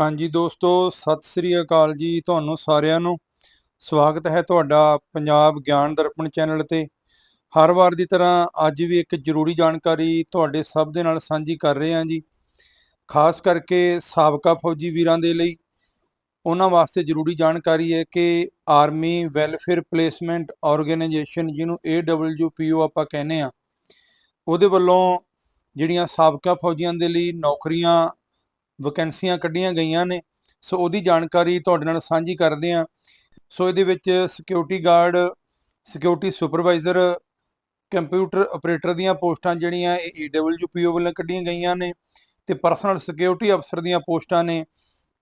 ਹਾਂਜੀ ਦੋਸਤੋ, ਸਤਿ ਸ੍ਰੀ ਅਕਾਲ ਜੀ ਤੁਹਾਨੂੰ ਸਾਰਿਆਂ ਨੂੰ। ਸਵਾਗਤ ਹੈ ਤੁਹਾਡਾ ਪੰਜਾਬ ਗਿਆਨ ਦਰਪਣ ਚੈਨਲ ਤੇ। ਹਰ ਵਾਰ ਦੀ ਤਰ੍ਹਾਂ ਅੱਜ ਵੀ ਇੱਕ ਜ਼ਰੂਰੀ ਜਾਣਕਾਰੀ ਤੁਹਾਡੇ ਸਭ ਦੇ ਨਾਲ ਸਾਂਝੀ ਕਰ ਰਹੇ ਹਾਂ ਜੀ। ਖਾਸ ਕਰਕੇ ਸਾਬਕਾ ਫੌਜੀ ਵੀਰਾਂ ਦੇ ਲਈ। ਉਹਨਾਂ ਵਾਸਤੇ ਜ਼ਰੂਰੀ ਜਾਣਕਾਰੀ ਹੈ ਕਿ ਆਰਮੀ ਵੈਲਫੇਅਰ ਪਲੇਸਮੈਂਟ ਆਰਗੇਨਾਈਜੇਸ਼ਨ ਜਿਹਨੂੰ AWPO ਆਪਾਂ ਕਹਿੰਦੇ ਆ ਉਹਦੇ ਵੱਲੋਂ ਜਿਹੜੀਆਂ ਸਾਬਕਾ ਫੌਜੀਆਂ ਦੇ ਲਈ ਨੌਕਰੀਆਂ ਵੈਕੈਂਸੀਆਂ ਕੱਢੀਆਂ ਗਈਆਂ ਨੇ। ਸੋ ਉਹਦੀ ਜਾਣਕਾਰੀ ਤੁਹਾਡੇ ਨਾਲ ਸਾਂਝੀ ਕਰਦੇ ਹਾਂ। ਸੋ ਇਹਦੇ ਵਿੱਚ security guard security supervisor computer operator ਦੀਆਂ ਪੋਸਟਾਂ ਜਿਹੜੀਆਂ ਇਹ EWPO ਵੱਲੋਂ ਕੱਢੀਆਂ ਗਈਆਂ ਨੇ ਤੇ ਪਰਸਨਲ ਸਿਕਿਉਰਿਟੀ ਅਫਸਰ ਦੀਆਂ ਪੋਸਟਾਂ ਨੇ।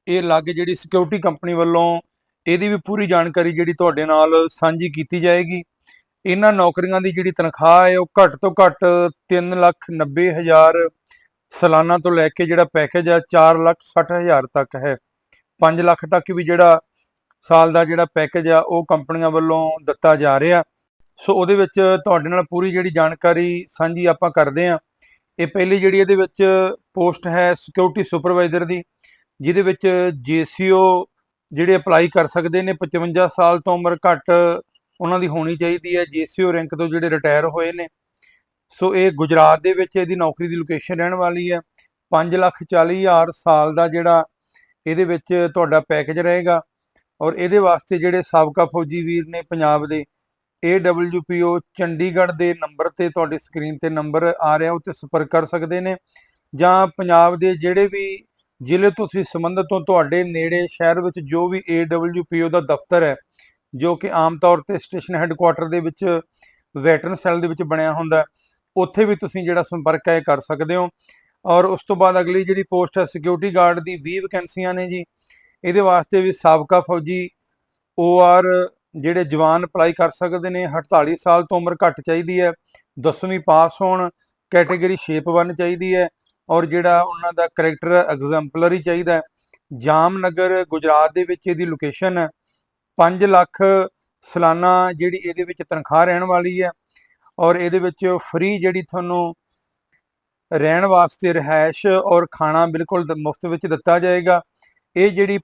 ਇਹ ਅਲੱਗ ਜਿਹੜੀ ਸਿਕਿਉਰਿਟੀ ਕੰਪਨੀ ਵੱਲੋਂ ਇਹਦੀ ਵੀ ਪੂਰੀ ਜਾਣਕਾਰੀ ਜਿਹੜੀ ਤੁਹਾਡੇ ਨਾਲ ਸਾਂਝੀ ਕੀਤੀ ਜਾਏਗੀ। ਇਹਨਾਂ ਨੌਕਰੀਆਂ ਦੀ ਜਿਹੜੀ ਤਨਖਾਹ ਹੈ ਉਹ ਘੱਟ ਤੋਂ ਘੱਟ 390000 ਸਾਲਾਨਾ ਤੋਂ ਲੈ ਕੇ ਜਿਹੜਾ ਪੈਕੇਜ ਆ 460000 ਤੱਕ ਹੈ। 5 ਲੱਖ ਤੱਕ ਵੀ ਜਿਹੜਾ ਸਾਲ ਦਾ ਜਿਹੜਾ ਪੈਕੇਜ ਆ, ਉਹ ਕੰਪਨੀਆਂ ਵੱਲੋਂ ਦਿੱਤਾ ਜਾ ਰਿਹਾ। ਸੋ ਉਹਦੇ ਵਿੱਚ ਤੁਹਾਡੇ ਨਾਲ ਪੂਰੀ ਜਿਹੜੀ ਜਾਣਕਾਰੀ ਸਾਂਝੀ ਆਪਾਂ ਕਰਦੇ ਆ ਇਹ ਪਹਿਲੀ ਜਿਹੜੀ ਇਹਦੇ ਵਿੱਚ ਪੋਸਟ ਹੈ ਸਿਕਿਉਰਿਟੀ ਸੁਪਰਵਾਈਜ਼ਰ ਦੀ, ਜਿਹਦੇ ਵਿੱਚ ਜੀਸੀਓ ਜਿਹੜੇ ਅਪਲਾਈ ਕਰ ਸਕਦੇ ਨੇ 55 ਸਾਲ ਤੋਂ ਉਮਰ ਘੱਟ ਉਹਨਾਂ ਦੀ ਹੋਣੀ ਚਾਹੀਦੀ ਹੈ। ਜੀਸੀਓ ਰੈਂਕ ਤੋਂ ਜਿਹੜੇ ਰਿਟਾਇਰ ਹੋਏ ਨੇ ਸੋ ਇਹ ਗੁਜਰਾਤ ਦੇ ਵਿੱਚ ਇਹਦੀ ਨੌਕਰੀ ਦੀ ਲੋਕੇਸ਼ਨ ਰਹਿਣ ਵਾਲੀ ਹੈ। 5 ਲੱਖ 40 ਹਜ਼ਾਰ ਸਾਲ ਦਾ ਜਿਹੜਾ ਇਹਦੇ ਵਿੱਚ ਤੁਹਾਡਾ ਪੈਕੇਜ ਰਹੇਗਾ। ਔਰ ਇਹਦੇ ਵਾਸਤੇ ਜਿਹੜੇ ਸਾਬਕਾ ਫੌਜੀ ਵੀਰ ਨੇ ਪੰਜਾਬ ਦੇ AWPO ਚੰਡੀਗੜ੍ਹ ਦੇ ਨੰਬਰ ਤੇ ਤੁਹਾਡੀ ਸਕਰੀਨ ਤੇ ਨੰਬਰ ਆ ਰਿਹਾ ਉਹ 'ਤੇ ਸੰਪਰਕ ਕਰ ਸਕਦੇ ਨੇ। ਜਾਂ ਪੰਜਾਬ ਦੇ ਜਿਹੜੇ ਵੀ ਜ਼ਿਲ੍ਹੇ ਤੋਂ ਤੁਸੀਂ ਸੰਬੰਧਿਤ ਹੋ, ਤੁਹਾਡੇ ਨੇੜੇ ਸ਼ਹਿਰ ਵਿੱਚ ਜੋ ਵੀ AWPO ਦਾ ਦਫ਼ਤਰ ਹੈ, ਜੋ ਕਿ ਆਮ ਤੌਰ ਤੇ ਸਟੇਸ਼ਨ ਹੈੱਡਕੁਆਟਰ ਦੇ ਵਿੱਚ ਵੈਟਰਨ ਸੈੱਲ ਦੇ ਵਿੱਚ ਬਣਿਆ ਹੁੰਦਾ ਉੱਥੇ ਵੀ ਤੁਸੀਂ ਜਿਹੜਾ ਸੰਪਰਕ ਹੈ ਕਰ ਸਕਦੇ ਹੋ। ਔਰ ਉਸ ਤੋਂ ਬਾਅਦ ਅਗਲੀ ਜਿਹੜੀ ਪੋਸਟ ਹੈ ਸਿਕਿਉਰਿਟੀ ਗਾਰਡ ਦੀ 20 ਵੈਕੈਂਸੀਆਂ ਨੇ ਜੀ। ਇਹਦੇ ਵਾਸਤੇ ਵੀ ਸਾਬਕਾ ਫੌਜੀ OR ਜਿਹੜੇ ਜਵਾਨ ਅਪਲਾਈ ਕਰ ਸਕਦੇ ਨੇ 48 ਸਾਲ ਤੋਂ ਉਮਰ ਘੱਟ ਚਾਹੀਦੀ ਹੈ 10ਵੀਂ ਪਾਸ ਹੋਣ, ਕੈਟਾਗਰੀ ਸ਼ੇਪ 1 ਚਾਹੀਦੀ ਹੈ ਔਰ ਜਿਹੜਾ ਉਹਨਾਂ ਦਾ ਕੈਰੈਕਟਰ ਐਗਜ਼ੈਂਪਲਰੀ ਚਾਹੀਦਾ ਹੈ। ਜਾਮਨਗਰ, ਗੁਜਰਾਤ ਦੇ ਵਿੱਚ ਇਹਦੀ ਲੋਕੇਸ਼ਨ ਹੈ। 5 ਲੱਖ ਸਾਲਾਨਾ ਜਿਹੜੀ ਇਹਦੇ ਵਿੱਚ ਤਨਖਾਹ ਰਹਿਣ ਵਾਲੀ ਹੈ। ਔਰ ਇਹਦੇ ਵਿੱਚ ਫ੍ਰੀ ਜਿਹੜੀ ਤੁਹਾਨੂੰ ਰਹਿਣ ਵਾਸਤੇ ਰਹਿائش ਔਰ ਖਾਣਾ ਬਿਲਕੁਲ ਮੁਫਤ ਵਿੱਚ ਦਿੱਤਾ ਜਾਏਗਾ। ਇਹ ਜਿਹੜੀ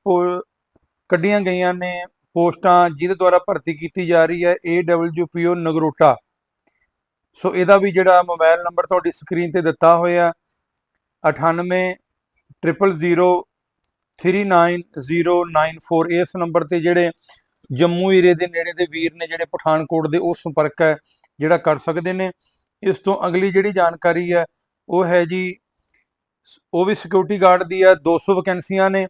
ਕੱਢੀਆਂ ਗਈਆਂ ਨੇ ਪੋਸਟਾਂ ਜਿਹਦੇ ਦੁਆਰਾ ਭਰਤੀ ਕੀਤੀ ਜਾ ਰਹੀ ਹੈ AWPO ਨਗਰੋਟਾ। ਸੋ ਇਹਦਾ ਵੀ ਜਿਹੜਾ ਮੋਬਾਈਲ ਨੰਬਰ ਤੁਹਾਡੀ ਸਕਰੀਨ ਤੇ ਦਿੱਤਾ ਹੋਇਆ 98 000 39094 ਇਸ ਨੰਬਰ ਤੇ ਜਿਹੜੇ ਜੰਮੂ ਏਰੀਏ ਦੇ ਨੇੜੇ ਦੇ ਵੀਰ ਨੇ ਜਿਹੜੇ ਪਠਾਨਕੋਟ ਦੇ, ਉਹ ਸੰਪਰਕ ਹੈ। ਜਿਹੜਾ ਕਰ ਸਕਦੇ ਨੇ। ਇਸ ਤੋਂ ਅਗਲੀ ਜਿਹੜੀ ਜਾਣਕਾਰੀ ਹੈ, ਉਹ ਹੈ ਜੀ, ਉਹ ਵੀ ਸਿਕਿਉਰਿਟੀ ਗਾਰਡ ਦੀ ਹੈ 200 ਵੈਕੈਂਸੀਆਂ ਨੇ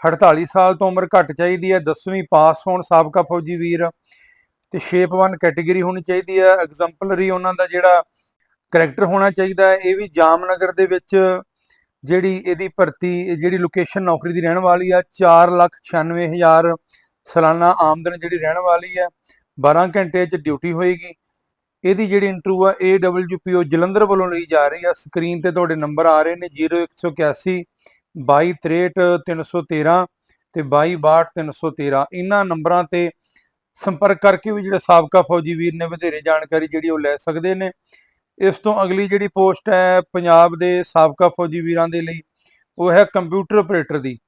48 ਸਾਲ ਤੋਂ ਉਮਰ ਘੱਟ ਚਾਹੀਦੀ ਹੈ 10ਵੀਂ ਪਾਸ ਹੋਣ ਸਾਬਕਾ ਫੌਜੀ ਵੀਰ। ਤੇ ਸ਼ੇਪ 1 ਕੈਟਾਗਰੀ ਹੋਣੀ ਚਾਹੀਦੀ ਹੈ ਐਗਜ਼ੈਂਪਲਰੀ ਉਹਨਾਂ ਦਾ ਜਿਹੜਾ ਕੈਰੈਕਟਰ ਹੋਣਾ ਚਾਹੀਦਾ ਹੈ, ਇਹ ਵੀ ਜਾਮਨਗਰ ਦੇ ਵਿੱਚ ਜਿਹੜੀ ਇਹਦੀ ਭਰਤੀ, ਜਿਹੜੀ ਲੋਕੇਸ਼ਨ ਨੌਕਰੀ ਦੀ ਰਹਿਣ ਵਾਲੀ ਆ 496000 ਸਾਲਾਨਾ ਆਮਦਨ ਜਿਹੜੀ ਰਹਿਣ ਵਾਲੀ ਹੈ 12 ਘੰਟੇ 'ਚ ਡਿਊਟੀ ਹੋਏਗੀ। ਇਹਦੀ ਜਿਹੜੀ ਇੰਟਰਵਿਊ ਆ AWPO ਜਲੰਧਰ ਵੱਲੋਂ ਲਈ ਜਾ ਰਹੀ ਆ। ਸਕਰੀਨ ਤੇ ਤੁਹਾਡੇ ਨੰਬਰ ਆ ਰਹੇ ਨੇ 0181 226313 ਤੇ 226313 ਇਹਨਾਂ ਨੰਬਰਾਂ ਤੇ ਸੰਪਰਕ ਕਰਕੇ ਵੀ ਜਿਹੜੇ ਸਾਬਕਾ ਫੌਜੀ ਵੀਰ ਨੇ ਵਧੇਰੇ ਜਾਣਕਾਰੀ ਜਿਹੜੀ ਉਹ ਲੈ ਸਕਦੇ ਨੇ। ਇਸ ਤੋਂ ਅਗਲੀ ਜਿਹੜੀ ਪੋਸਟ ਹੈ ਪੰਜਾਬ ਦੇ ਸਾਬਕਾ ਫੌਜੀ ਵੀਰਾਂ ਦੇ ਲਈ, ਉਹ ਹੈ ਕੰਪਿਊਟਰ ਆਪਰੇਟਰ ਦੀ।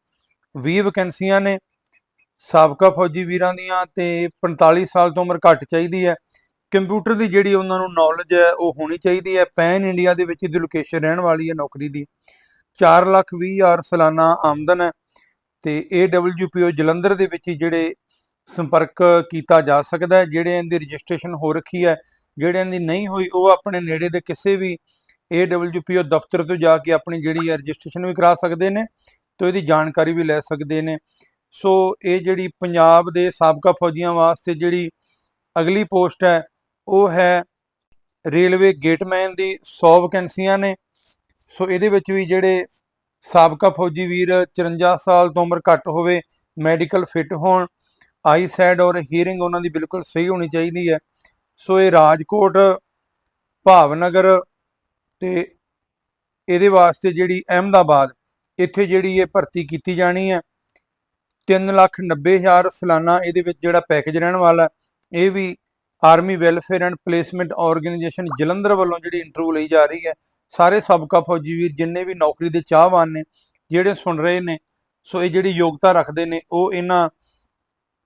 20 ਵੈਕੈਂਸੀਆਂ ਨੇ, ਸਾਬਕਾ ਫੌਜੀ ਵੀਰਾਂ ਦੀਆਂ ਤੇ 45 ਸਾਲ ਤੋਂ ਉਮਰ ਘੱਟ ਚਾਹੀਦੀ ਹੈ। ਕੰਪਿਊਟਰ ਦੀ ਜਿਹੜੀ ਉਹਨਾਂ ਨੂੰ ਨੌਲੇਜ ਹੈ, ਉਹ ਹੋਣੀ ਚਾਹੀਦੀ ਹੈ। ਪੈਨ ਇੰਡੀਆ ਦੇ ਵਿੱਚ ਇਹਦੀ ਲੋਕੇਸ਼ਨ ਰਹਿਣ ਵਾਲੀ ਹੈ ਨੌਕਰੀ ਦੀ। 4 ਲੱਖ 20 ਹਜ਼ਾਰ ਸਾਲਾਨਾ ਆਮਦਨ ਹੈ ਤੇ AWPO ਜਲੰਧਰ ਦੇ ਵਿੱਚ ਜਿਹੜੇ ਸੰਪਰਕ ਕੀਤਾ ਜਾ ਸਕਦਾ ਹੈ ਜਿਹੜਿਆਂ ਦੀ ਰਜਿਸਟ੍ਰੇਸ਼ਨ ਹੋ ਰੱਖੀ ਹੈ ਜਿਹੜਿਆਂ ਦੀ ਨਹੀਂ ਹੋਈ, ਉਹ ਆਪਣੇ ਨੇੜੇ ਦੇ ਕਿਸੇ ਵੀ AWPO ਦਫ਼ਤਰ ਤੋਂ ਜਾ ਕੇ ਆਪਣੀ ਜਿਹੜੀ ਹੈ ਰਜਿਸਟ੍ਰੇਸ਼ਨ ਵੀ ਕਰਾ ਸਕਦੇ ਨੇ ਤੋਂ ਇਹਦੀ ਜਾਣਕਾਰੀ ਵੀ ਲੈ ਸਕਦੇ ਨੇ। ਸੋ ਇਹ ਜਿਹੜੀ ਪੰਜਾਬ ਦੇ ਸਾਬਕਾ ਫੌਜੀਆਂ ਵਾਸਤੇ ਜਿਹੜੀ ਅਗਲੀ ਪੋਸਟ ਹੈ ਉਹ ਹੈ ਰੇਲਵੇ ਗੇਟਮੈਨ ਦੀ 100 ਵੈਕੈਂਸੀਆਂ ਨੇ। ਸੋ ਇਹਦੇ ਵਿੱਚ ਵੀ ਜਿਹੜੇ ਸਾਬਕਾ ਫੌਜੀ ਵੀਰ 54 ਸਾਲ ਤੋਂ ਉਮਰ ਘੱਟ ਹੋਵੇ, ਮੈਡੀਕਲ ਫਿਟ ਹੋਣ ਆਈ ਸਾਈਡ ਔਰ ਹੀਅਰਿੰਗ ਉਹਨਾਂ ਦੀ ਬਿਲਕੁਲ ਸਹੀ ਹੋਣੀ ਚਾਹੀਦੀ ਹੈ। ਸੋ ਇਹ ਰਾਜਕੋਟ, ਭਾਵਨਗਰ ਤੇ ਇਹਦੇ ਵਾਸਤੇ ਜਿਹੜੀ ਅਹਿਮਦਾਬਾਦ, ਇੱਥੇ ਜਿਹੜੀ ਇਹ ਭਰਤੀ ਕੀਤੀ ਜਾਣੀ ਹੈ 390000 ਸਾਲਾਨਾ ਇਹਦੇ ਵਿੱਚ ਜਿਹੜਾ ਪੈਕੇਜ ਰਹਿਣ ਵਾਲਾ ਇਹ ਵੀ army welfare and placement organisation Jalandhar ਵੱਲੋਂ ਜਿਹੜੀ ਇੰਟਰਵਿਊ ਲਈ ਜਾ ਰਹੀ ਹੈ, ਸਾਰੇ ਸਾਬਕਾ ਫੌਜੀ ਵੀਰ ਜਿੰਨੇ ਵੀ ਨੌਕਰੀ ਦੇ ਚਾਹਵਾਨ ਨੇ, ਜਿਹੜੇ ਸੁਣ ਰਹੇ ਨੇ, ਸੋ ਇਹ ਜਿਹੜੀ ਯੋਗਤਾ ਰੱਖਦੇ ਨੇ, ਉਹ ਇਹਨਾਂ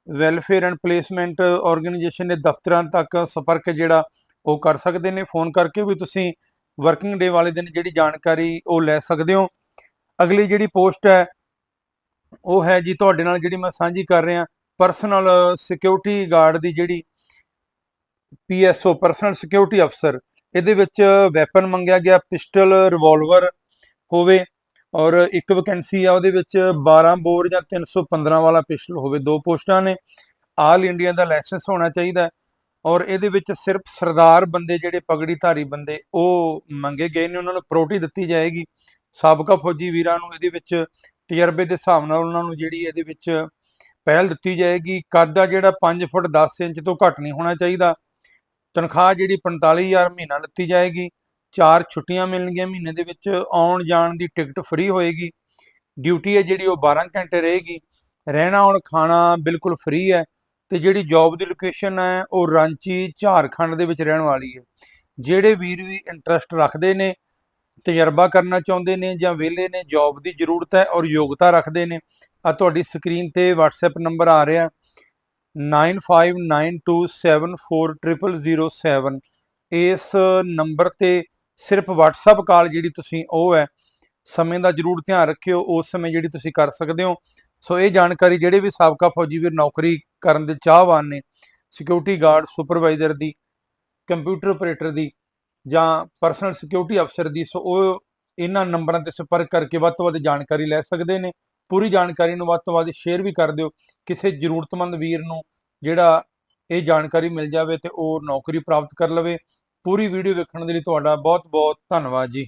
ਵੈਲਫੇਅਰ ਐਂਡ ਪਲੇਸਮੈਂਟ ਆਰਗੇਨਾਈਜੇਸ਼ਨ ਦੇ ਦਫ਼ਤਰਾਂ ਤੱਕ ਸੰਪਰਕ ਜਿਹੜਾ ਉਹ ਕਰ ਸਕਦੇ ਨੇ। ਫੋਨ ਕਰਕੇ ਵੀ ਤੁਸੀਂ ਵਰਕਿੰਗ ਡੇ ਵਾਲੇ ਦਿਨ ਜਿਹੜੀ ਜਾਣਕਾਰੀ ਉਹ ਲੈ ਸਕਦੇ ਹੋ। ਅਗਲੀ ਜਿਹੜੀ ਪੋਸਟ ਹੈ, ਉਹ ਹੈ ਜੀ ਤੁਹਾਡੇ ਨਾਲ ਜਿਹੜੀ ਮੈਂ ਸਾਂਝੀ ਕਰ ਰਿਹਾ ਪਰਸਨਲ ਸਿਕਿਉਰਿਟੀ ਗਾਰਡ ਦੀ ਜਿਹੜੀ ਪੀਐਸਓ ਪਰਸਨਲ ਸਿਕਿਉਰਿਟੀ ਅਫਸਰ ਇਹਦੇ ਵਿੱਚ ਵੈਪਨ ਮੰਗਿਆ ਗਿਆ ਪਿਸਟਲ ਰਿਵਾਲਵਰ ਹੋਵੇ ਔਰ ਇੱਕ ਵੈਕੈਂਸੀ ਆ ਉਹਦੇ ਵਿੱਚ 12 ਬੋਰ ਜਾਂ 315 ਵਾਲਾ ਪਿਸਟਲ ਹੋਵੇ, ਦੋ ਪੋਸਟਾਂ ਨੇ, ਆਲ ਇੰਡੀਆ ਦਾ ਲਾਇਸੈਂਸ ਹੋਣਾ ਚਾਹੀਦਾ ਔਰ ਇਹਦੇ ਵਿੱਚ ਸਿਰਫ ਸਰਦਾਰ ਬੰਦੇ ਜਿਹੜੇ ਪਗੜੀ ਧਾਰੀ ਬੰਦੇ ਉਹ ਮੰਗੇ ਗਏ ਨੇ, ਉਹਨਾਂ ਨੂੰ ਪ੍ਰੋਟੀ ਦਿੱਤੀ ਜਾਏਗੀ। ਸਾਬਕਾ ਫੌਜੀ ਵੀਰਾਂ ਨੂੰ ਇਹਦੇ ਵਿੱਚ ਤਜਰਬੇ ਦੇ ਹਿਸਾਬ ਨਾਲ ਉਹਨਾਂ ਨੂੰ ਜਿਹੜੀ ਇਹਦੇ ਵਿੱਚ ਪਹਿਲ ਦਿੱਤੀ ਜਾਏਗੀ। ਕੱਦ ਆ ਜਿਹੜਾ 5 ਫੁੱਟ 10 ਇੰਚ ਤੋਂ ਘੱਟ ਨਹੀਂ ਹੋਣਾ ਚਾਹੀਦਾ। ਤਨਖਾਹ ਜਿਹੜੀ 45000 ਮਹੀਨਾ ਦਿੱਤੀ ਜਾਏਗੀ, ਚਾਰ ਛੁੱਟੀਆਂ ਮਿਲਣਗੀਆਂ ਮਹੀਨੇ ਦੇ ਵਿੱਚ, ਆਉਣ ਜਾਣ ਦੀ ਟਿਕਟ ਫ੍ਰੀ ਹੋਏਗੀ, ਡਿਊਟੀ ਹੈ ਜਿਹੜੀ ਉਹ 12 ਘੰਟੇ ਰਹੇਗੀ, ਰਹਿਣਾ ਔਰ ਖਾਣਾ ਬਿਲਕੁਲ ਫ੍ਰੀ ਹੈ ਤੇ ਜਿਹੜੀ ਜੌਬ ਦੀ ਲੋਕੇਸ਼ਨ ਹੈ ਉਹ ਰਾਂਚੀ ਝਾਰਖੰਡ ਦੇ ਵਿੱਚ ਰਹਿਣ ਵਾਲੀ ਹੈ। ਜਿਹੜੇ ਵੀਰ ਵੀ ਇੰਟਰਸਟ ਰੱਖਦੇ ਨੇ, ਤਜਰਬਾ ਕਰਨਾ ਚਾਹੁੰਦੇ ਨੇ ਜਾਂ ਵਿਹਲੇ ਨੇ, ਜੌਬ ਦੀ ਜ਼ਰੂਰਤ ਹੈ ਔਰ ਯੋਗਤਾ ਰੱਖਦੇ ਨੇ ਆ ਤੁਹਾਡੀ ਸਕਰੀਨ ਤੇ WhatsApp ਨੰਬਰ ਆ ਰਿਹਾ। 9592740007 ਇਸ ਨੰਬਰ ਤੇ ਸਿਰਫ WhatsApp ਕਾਲ ਜਿਹੜੀ ਤੁਸੀਂ ਉਹ ਹੈ ਸਮੇਂ ਦਾ ਜ਼ਰੂਰ ਧਿਆਨ ਰੱਖਿਓ ਉਸ ਸਮੇਂ ਜਿਹੜੀ ਤੁਸੀਂ ਕਰ ਸਕਦੇ ਹੋ ਸੋ ਇਹ ਜਾਣਕਾਰੀ ਜਿਹੜੇ ਵੀ ਸਾਬਕਾ ਫੌਜੀ ਵੀਰ ਨੌਕਰੀ ਕਰਨ ਦੇ ਚਾਹਵਾਨ ਨੇ ਸਿਕਿਉਰਿਟੀ ਗਾਰਡ ਸੁਪਰਵਾਈਜ਼ਰ ਦੀ ਕੰਪਿਊਟਰ ਆਪਰੇਟਰ ਦੀ ਜਾਂ ਪਰਸਨਲ ਸਿਕਿਉਰਿਟੀ ਅਫਸਰ ਦੀ ਸੋ ਉਹ ਇਹਨਾਂ ਨੰਬਰਾਂ ਤੇ ਸੰਪਰਕ ਕਰਕੇ ਵੱਧ ਤੋਂ ਵੱਧ ਜਾਣਕਾਰੀ ਲੈ ਸਕਦੇ ਨੇ ਪੂਰੀ ਜਾਣਕਾਰੀ ਨੂੰ ਵੱਧ ਤੋਂ ਵੱਧ ਸ਼ੇਅਰ ਵੀ ਕਰ ਦਿਓ। ਕਿਸੇ ਜ਼ਰੂਰਤਮੰਦ ਵੀਰ ਨੂੰ ਜਿਹੜਾ ਇਹ ਜਾਣਕਾਰੀ ਮਿਲ ਜਾਵੇ ਤੇ ਉਹ ਨੌਕਰੀ ਪ੍ਰਾਪਤ ਕਰ ਲਵੇ। ਪੂਰੀ ਵੀਡੀਓ ਵੇਖਣ ਦੇ ਲਈ ਤੁਹਾਡਾ ਬਹੁਤ ਬਹੁਤ ਧੰਨਵਾਦ ਜੀ।